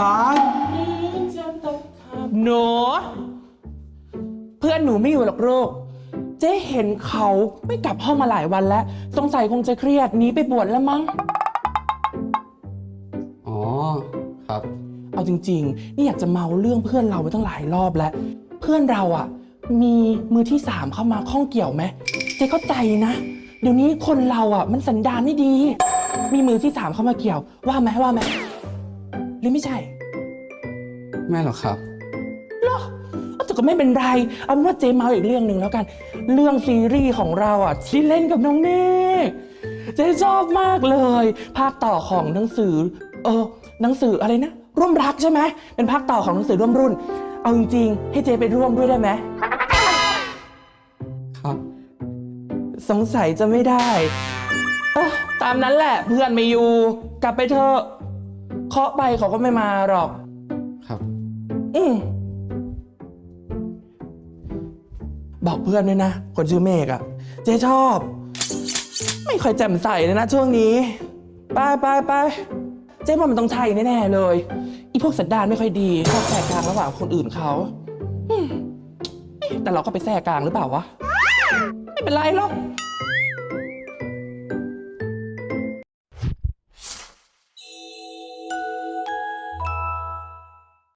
รักหนูเพื่อนหนูไม่อยู่หรอกลูกเจ๊เห็นเขาไม่กลับห้องมาหลายวันแล้วสงสัยคงจะเครียดหนีไปบวชแล้วมั้ง อ๋อ ครับ เอาจริง ๆ นี่อยากจะเมาเรื่องเพื่อนเราไปตั้งหลายรอบแล้ว เพื่อนเราอะ มีมือที่สามเข้ามาข้องเกี่ยวไหมเจ๊เข้าใจนะ เดี๋ยวนี้คนเราอะ มันสันดานไม่ดี มีมือที่สามเข้ามาเกี่ยว ว่าไหมว่าไหม หรือไม่ใช่ ไม่หรอกครับเหรอเอาแต่ก็ไม่เป็นไรเอาเป็นว่าเจ๊เมาอีกเรื่องหนึ่งแล้วกัน เรื่องซีรีส์ของเราอะที่เล่นกับน้องเมฆเจ๊ชอบมากเลย ภาคต่อของหนังสือ เออ หนังสืออะไรนะ ร่วมรักใช่ไหมเป็นภาคต่อของหนังสือร่วมรุ่น เอาจริงๆให้เจ๊ไปร่วมด้วยได้ไหมครับ สงสัยจะไม่ได้ เอ้อตามนั้นแหละเพื่อนไม่อยู่ กลับไปเถอะ เคาะไปเขาก็ไม่มาหรอก ครับ อืมบอกเพื่อนด้วยนะ คนชื่อเมฆอะเจ๊ชอบ ไม่ค่อยแจ่มใสเลยนะช่วงนี้ ไปไปไปเจ๊ว่ามันต้องใช่แน่ๆเลย อีพวกสันดานไม่ค่อยดีชอบแทรกกลางระหว่างคนอื่นเขาอืมเอ๊ะแต่เราก็ไปแทรกกลางหรือเปล่าวะ ไม่เป็นไรหรอก